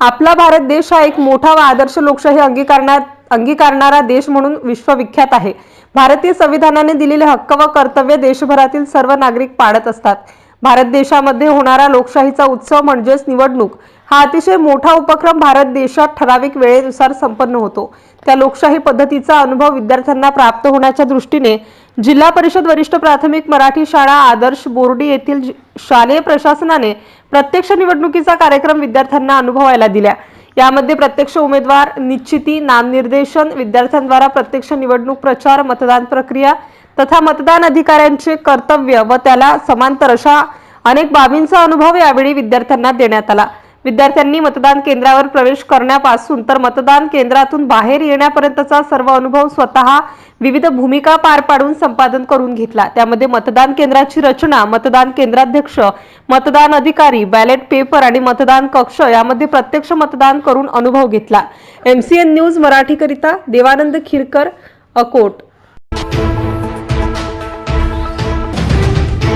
आपला भारत देश हा एक मोठा व आदर्श लोकशाही अंगीकारणार अंगीकारणारा देश म्हणून विश्वविख्यात आहे. भारतीय संविधानाने दिलेले हक्क व कर्तव्य देशभरातील सर्व नागरिक पाळत असतात. भारत देशामध्ये होणारा लोकशाहीचा उत्सव म्हणजेच निवडणूक हा अतिशय मोठा उपक्रम भारत देशात ठराविक वेळेनुसार संपन्न होतो. त्या लोकशाही पद्धतीचा अनुभव विद्यार्थ्यांना प्राप्त होण्याच्या दृष्टीने जिल्हा परिषद वरिष्ठ प्राथमिक मराठी शाळा आदर्श बोर्डी येथील शालेय प्रशासनाने प्रत्यक्ष निवडणुकीचा कार्यक्रम विद्यार्थ्यांना अनुभवायला दिल्या. यामध्ये प्रत्यक्ष उमेदवार निश्चिती नामनिर्देशन विद्यार्थ्यांद्वारा प्रत्यक्ष निवडणूक प्रचार मतदान प्रक्रिया तथा मतदान अधिकाऱ्यांचे कर्तव्य व त्याला समांतर अशा अनेक बाबींचा अनुभव यावेळी विद्यार्थ्यांना देण्यात आला. विद्यार्थ्यांनी मतदान केंद्रावर प्रवेश करण्यापासून तर मतदान केंद्रातून बाहेर येण्यापर्यंतचा सर्व अनुभव स्वतः विविध भूमिका पार पाडून संपादन करून घेतला. त्यामध्ये मतदान केंद्राची रचना मतदान केंद्राध्यक्ष मतदान अधिकारी बॅलेट पेपर आणि मतदान कक्ष यामध्ये प्रत्यक्ष मतदान करून अनुभव घेतला. एमसीएन न्यूज मराठीकरिता देवानंद खिरकर अकोट.